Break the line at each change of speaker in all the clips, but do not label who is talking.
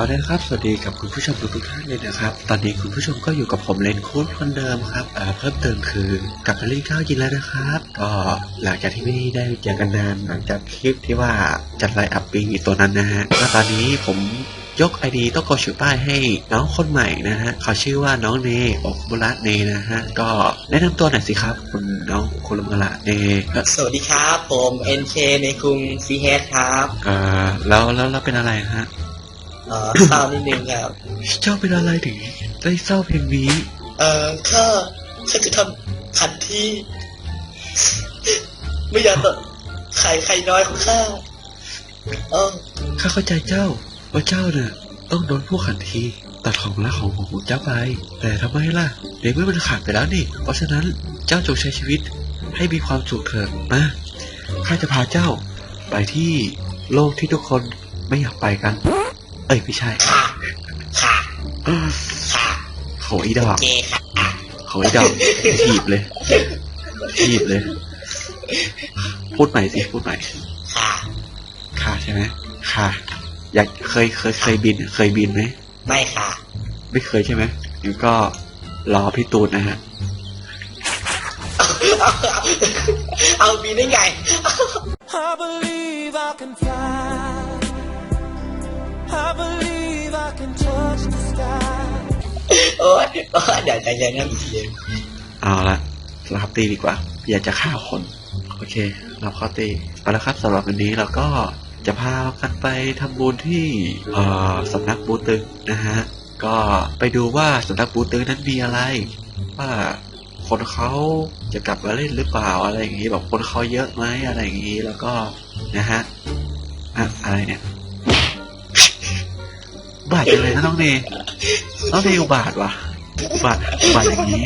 เอาเลยนะครับ สวัสดีกับคุณผู้ชมทุกๆท่านเลยนะครับ ตอนนี้คุณผู้ชมก็อยู่กับผมเลนคูดคนเดิมครับเอ่อเพิ่มเติมคือกลับมาเล่นข้าวกินแล้วนะครับ ก็หลังจากที่ไม่ได้เจอกันนานหลังจากคลิปที่ว่าจัดไลน์อัพปิงอีตัวนั้นนะฮะก็ตอนนี้ผมยกไอดีต้องกดชื่อป้ายให้น้องคนใหม่นะฮะเขาชื่อว่าน้องเนอกบุระเนนะฮะก็แนะนำตัวหน่อยสิครับ คุณน้องคุณลุงละเนเอ่อ
สวัสดีครับผม NK ในกรุงซีเฮดครับ
เอ่อแล้วแล้วแล้วเป็นอะไรฮะ
เอ่อเศร้านิดนึงครับ
เจ้าเป็นอะไรถึงได้เศร้าเพลงนี้
เอ่อข้าข้าจะทำขันที่ ไม่อยากต่อไข่ไข่น้อยของข้าเออ
ข้าเข้าใจเจ้าว่าเจ้าน่ะต้องโดนพวกขันทีตัดของรักของของของเจ้าไป แต่ทำไมล่ะในเมื่อมันขาดไปแล้วนี่ เพราะฉะนั้นเจ้าจงใช้ชีวิตให้มีความสุขเถิดนะข้าจะพาเจ้าไปที่โลกที่ทุกคนไม่อยากไปกัน เอ้ยไม่ใช่
ค่ะค่ะ
อ้าว
ค่ะ
โหอีดอก
เจค่ะ
โหอีดอกถีบเลยถีบเลย พูดใหม่สิพูดใหม่
ค่ะ
ค่ะใช่ไหมค่ะ อยากเคยเคยเคยบิน เคยบินไหม
ไม่ค่ะ
ไม่เคยใช่ไหมงั้นก็รอพี่ตูนนะฮะ
เอาเอามีได้ไง
I believe I can fly.
โอ้ยโอ้ยเดี๋ยวใจเย็นนะอีกทีนึง
เอาละรับตีดีกว่า อยากจะฆ่าคน โอเค เราเข้าตีเอาละครับสำหรับวันนี้เราก็จะพากันไปทำบุญที่เอ่อสำนักบูตึงนะฮะ ก็ไปดูว่าสำนักบูตึงนั้นมีอะไร ว่าคนเขาจะกลับมาเล่นหรือเปล่าอะไรอย่างนี้แบบคนเขาเยอะไหมอะไรอย่างนี้แล้วก็นะฮะอะอะไรเนี่ย บาดยังไงนะน้องเนน้องเนอุบาทวะอุบาทอุบาทอย่างนี้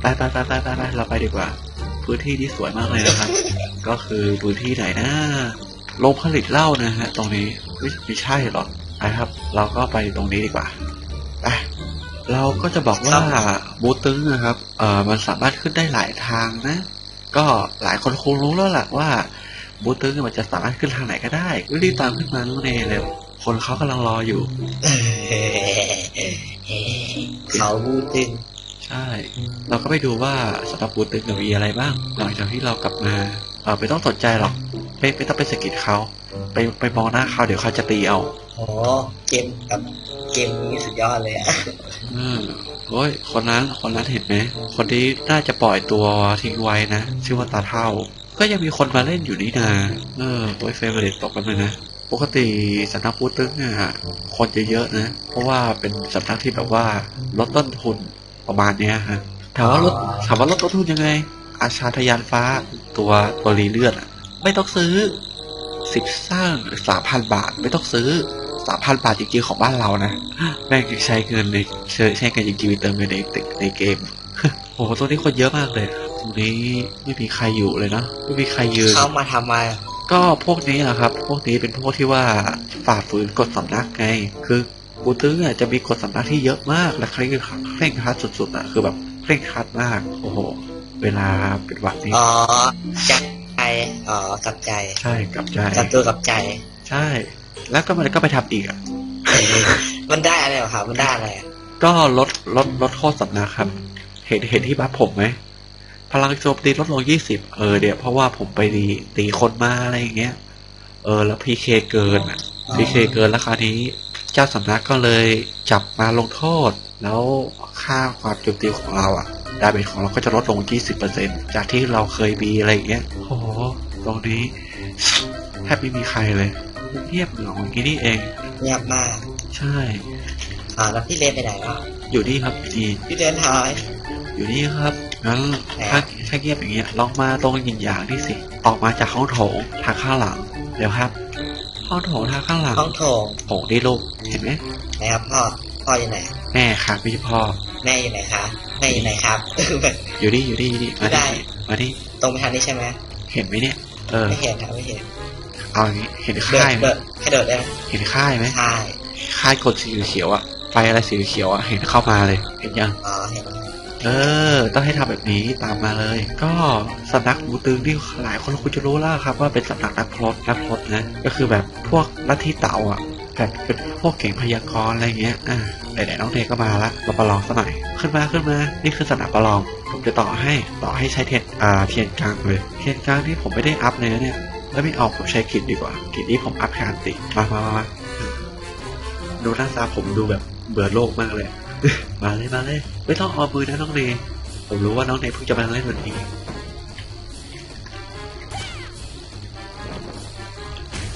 ไปไปไปไปไปเราไปดีกว่า พื้นที่ที่สวยมากเลยนะครับ ก็คือพื้นที่ไหนนะโรงผลิตเหล้านะฮะ ตรงนี้ไม่ใช่หรอกไปครับ เราก็ไปตรงนี้ดีกว่าไปเราก็จะบอกว่าบูตึงนะครับ เอ่อ มันสามารถขึ้นได้หลายทางนะ ก็หลายคนคงรู้แล้วแหละว่าบูตึงมันจะสามารถขึ้นทางไหนก็ได้รีบตามขึ้นมาน้องเนเร็ว คนเขากำลังรออยู่
เขาบูตึง
ใช่ เราก็ไปดูว่าสำหรับบูตึงมีอะไรบ้าง หลังจากที่เรากลับมาเออไม่ต้องสนใจหรอกไม่ไม่ต้องไปสะกิดเขาไปไปมองหน้าเขาเดี๋ยวเขาจะตีเอา
โอ้เกมกับเกมนี้สุดยอดเลยอะ
เออโอ้ยคนนั้นคนนั้นเห็นไหมคนที่น่าจะปล่อยตัวทิ้งไว้นะชื่อว่าตาเท่า ก็ยังมีคนมาเล่นอยู่นี่นาเออโอ้ยเฟเวอร์เรตตกกันเลยนะ ปกติสำนักพูดตึ้งเนี่ยคนจะเยอะนะ เพราะว่าเป็นสำนักที่แบบว่าลดต้นทุนประมาณเนี้ยฮะถามว่าลดถามว่าลดต้นทุนยังไง อาชาทยานฟ้าตัวตัวรีเลือดอะไม่ต้องซื้อสิบสร้างสามพันบาทไม่ต้องซื้อสามพันบาทจริงๆของบ้านเรานะแม่งใช้เงินในใช้ใช้เงินจริงๆไปเติมเงินในในในเกมโอ้โหตัวนี้คนเยอะมากเลยตรงนี้ไม่มีใครอยู่เลยเนาะไม่มีใครยืน
เข้ามาทำไม
ก็พวกนี้แหละครับ พวกนี้เป็นพวกที่ว่าฝ่าฝืนกฎสำนักไง คือบูตื้ออะจะมีกฎสำนักที่เยอะมาก และเคร่งครัดเคร่งครัดสุดๆอะคือแบบเคร่งครัดมาก โอ้โห เวลาเป็นวันนี้
อ๋อจับใจอ๋อกับใจ
ใช่กับใจ
กับตัวกับใจ
ใช่ แล้วก็มันก็ไปทำอีกอะ
มันได้อะไรเหรอครับมันได้อะไรอะ
ก็ลดลดลดโทษสำนักครับ เห็นเห็นที่บัฟผมไหม พลังโจมตีลดลงยี่สิบเออเดี๋ยวเพราะว่าผมไปตีตีคนมาอะไรอย่างเงี้ย เออ แล้วพีเคเกินอะพีเคเกินแล้วคราวนี้ เจ้าสำนักก็เลยจับมาลงโทษ แล้วค่าความโจมตีของเราอะดาเมจของเราก็จะลดลง 20%จากที่เราเคยมีอะไรอย่างเงี้ยโอ้โหตรงนี้แทบไม่มีใครเลยเงียบเหงาอย่างนี้นี่เอง
เงียบมาก
ใช่
อ่าแล้วพี่เลนไปไหนแล้ว
อยู่นี่ครับอยู่นี่
พี่เลนหาย
อยู่นี่ครับงั้นถ้าถ้าเงียบอย่างเงี้ยลองมาตรงหยินหยางนี่สิ ออกมาจากห้องโถงทางข้างหลัง เดี๋ยวครับ ห้องโถงทางข้างหลัง
ห้องโถง
โถงนี่ลูกเห็นไหม
นะครับพ่อ พ่ออยู่ไหน
แม่ครับไม่ใช่พ่อ
แม่อยู่ไหนคะ แม่อยู่ไหนครับ
อยู่นี่อยู่นี่อยู่นี่มา
ได้
ดิมาดิ
ตรงไปทางนี้ใช่ไหม
เห็นไหมเนี่ย เออ
ไม่เห็นครับไม่เห็น
เอาอย่างนี้ เห็น
เดิ
ค่าย
น
ไหม
เดินแค่เดินได้ไหม
เห็นค่ายไหม
ใช่
ค่ายกดสีเขียวอะไฟอะไรสีเขียวอะเห็นเข้ามาเลย เห็นยัง
อ๋อ เห็นแล้ว
เออ ต้องให้ทำแบบนี้ตามมาเลย ก็สำนักบูตึงที่หลายคนคุณจะรู้แล้วครับ ว่าเป็นสำนักนักพรตนักพรตนะ ก็คือแบบพวกลัทธิเต่าอะแบบเป็นพวกเก่งพยากรณ์อะไรเงี้ย อ่าไหนๆน้องเดย์ก็มาละเราประลองซะหน่อย ขึ้นมาขึ้นมา นี่คือสนามประลอง ผมจะต่อให้ต่อให้ใช้เทียนอ่าเทียนกลางเลย เทียนกลางที่ผมไม่ได้อัพเลยนะเนี่ย แล้วไม่เอาผมใช้กิจดีกว่า กิจนี้ผมอัพแคนติมามามามาดูหน้าตาผมดูแบบเบื่อโลกมากเลย มาเลยมาเลยไม่ต้องเอามือนะน้องเนยผมรู้ว่าน้องเนยเพิ่งจะมาเล่นวันนี้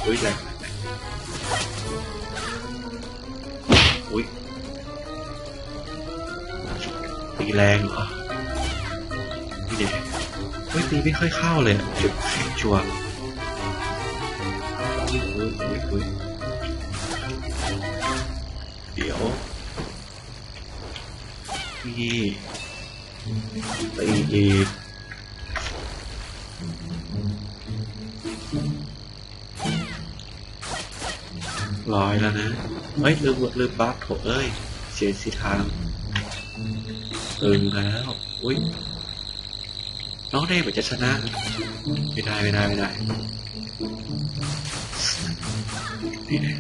อุ้ยแรงอุ้ยตีแรงเหรอนี่เด็กเฮ้ยตีไม่ค่อยเข้าเลยอะจุดแข็งชัวร์อุ้ยอุ้ยอุ้ยอุ้ยเดี๋ยว นี่ตีอีกร้อยแล้วนะเฮ้ยลืมลืมบัฟโถเอ้ย เสียสิทางตึงแล้ว อุ้ย น้องเดย์เหมือนจะชนะ ไม่ได้ ไม่ได้ ไม่ได้ นี่แน่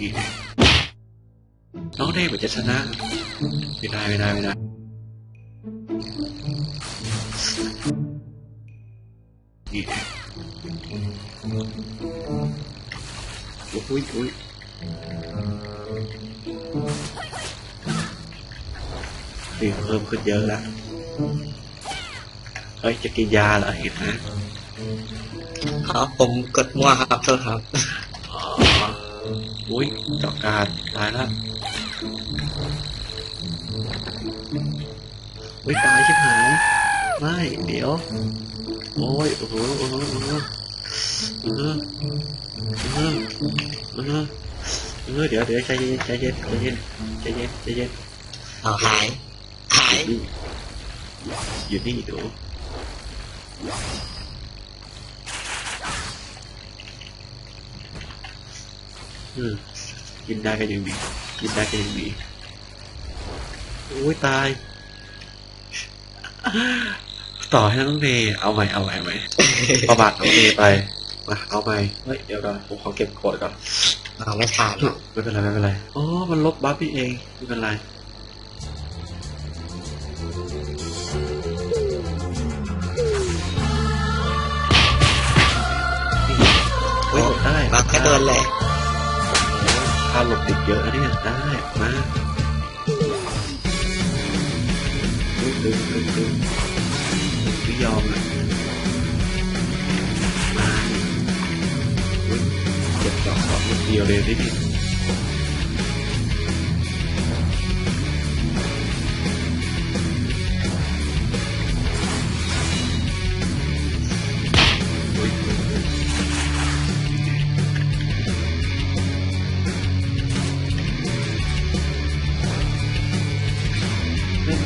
นี่แน่ น้องเดย์เหมือนจะชนะไม่ได้ไม่ได้ไม่ได้นี่อุ้ยอุ้ยตีเพิ่มขึ้นเยอะแล้วเฮ้ยจะกินยาเหรอเห็นไหม
ครับผมกดมั่วครับโทษครับ
อ๋ออุ้ยเจาะการตายแล้วอุ้ยตายชิบหายไม่เดี๋ยว โอ้ย โอ้โหโอ้โหโอ้โหเออเออเออเออเดี๋ยวเดี๋ยวใจเย็นใจเย็นใจเย็นใจเย็นใจเย็น
เอาหายหาย
อยู่นี่อยู่นี่ดูอืม กินได้ก็ยังดีกินได้ก็ยังดีโอ้ยตาย ต่อให้น้องเดย์เอาใหม่เอาใหม่เอาใหม่ประบาดน้องเดย์ไปมาเอาใหม่เฮ้ยเดี๋ยวก่อนผมขอเก็บกดก่อน
เอาไม่ทาน
ไม่เป็นไรไม่เป็นไรอ๋อมันลบบัฟพี่เองไม่เป็นไรเฮ้ยหลบได้
บักก็โดนเลย
ค่าหลบติดเยอะนะเนี่ย ได้มาดึงดึงดึงดึงไม่ยอมเลยมาเจ็บดอกสอกลูกเดียวเลยนี่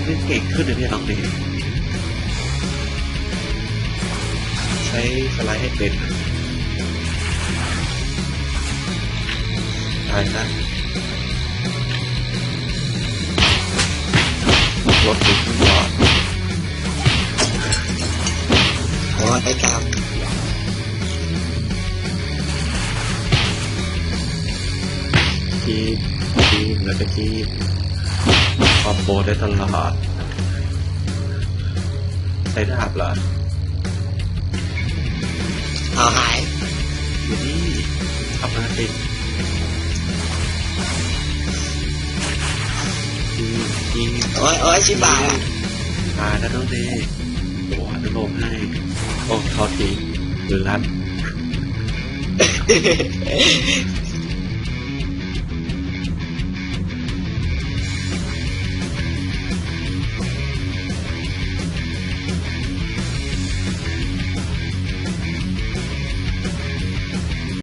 ล่นเล่นเก่งขึ้นเลยเนี่ยน้องเดย์ใช้สไลด์ให้เป็นตายซะรถติดก่อน
โอ้ได้กรรม
คีบคีบแล้วก็คีบคอมโบได้ตลอด ใช้ดาบเหรอ
เอาหาย
อยู่นี่ทำมาติดคีบคีบ
โอ้ยโอ้ยชิบายอะ
ตายแล้วน้องเดย์โอ้อนุโลมให้โอ้ทอทีหรือรัด